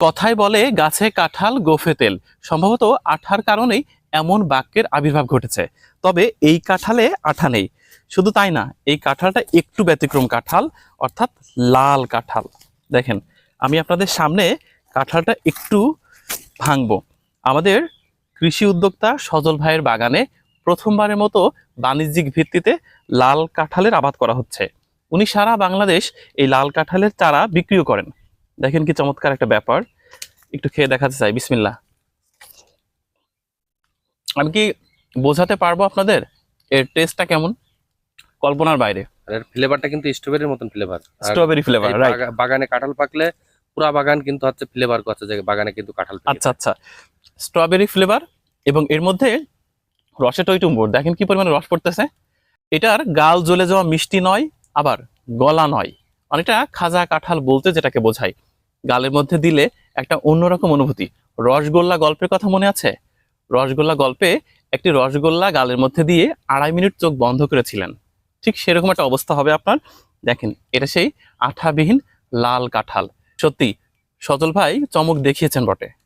কথায় বলে, গাছে কাঁঠাল, গোফে তেল। সম্ভবত আঠার কারণেই এমন বাক্যের আবির্ভাব ঘটেছে। তবে এই কাঁঠালে আঠা নেই। শুধু তাই না, এই কাঁঠালটা একটু ব্যতিক্রম কাঁঠাল, অর্থাৎ লাল কাঁঠাল। দেখেন, আমি আপনাদের সামনে কাঁঠালটা একটু ভাঙবো। আমাদের কৃষি উদ্যোক্তা সজল ভাইয়ের বাগানে প্রথমবারের মতো বাণিজ্যিক ভিত্তিতে লাল কাঁঠালের আবাদ করা হচ্ছে। উনি সারা বাংলাদেশ এই লাল কাঁঠালের চারা বিক্রিও করেন। দেখেন কি চমৎকার একটা ব্যাপার। একটু খেয়ে দেখাতে চাই বিসমিল্লা আমি কি বোঝাতে পারব আপনাদের? এর টেস্টটা কেমন? কল্পনার বাইরে। এর ফ্লেভারটা কিন্তু স্ট্রবেরির মতন ফ্লেভার স্ট্রবেরি ফ্লেভার বাগানে কাঁঠাল পাকলে পুরা বাগান কিন্তু হচ্ছে ফ্লেভার করছে যে বাগানে কিন্তু কাঁঠাল আচ্ছা আচ্ছা। স্ট্রবেরি ফ্লেভার এবং এর মধ্যে রসে টইটুম্বর দেখেন কি পরিমাণে রস পড়তেছে। এটার গাল জ্বলে যাওয়া মিষ্টি নয় আবার গলা নয়। অনেকটা খাজা কাঁঠাল বলতে যেটাকে বোঝায়। গালের মধ্যে দিলে একটা অন্যরকম অনুভূতি। রসগোল্লা গল্পের কথা মনে আছে? রসগোল্লা গল্পে একটি রসগোল্লা গালের মধ্যে দিয়ে আড়াই মিনিট চোখ বন্ধ করেছিলেন। ঠিক সেরকম একটা অবস্থা হবে আপনার। দেখেন, এটা সেই আঠাবিহীন লাল কাঁঠাল। সত্যি, সজল ভাই চমক দেখিয়েছেন বটে।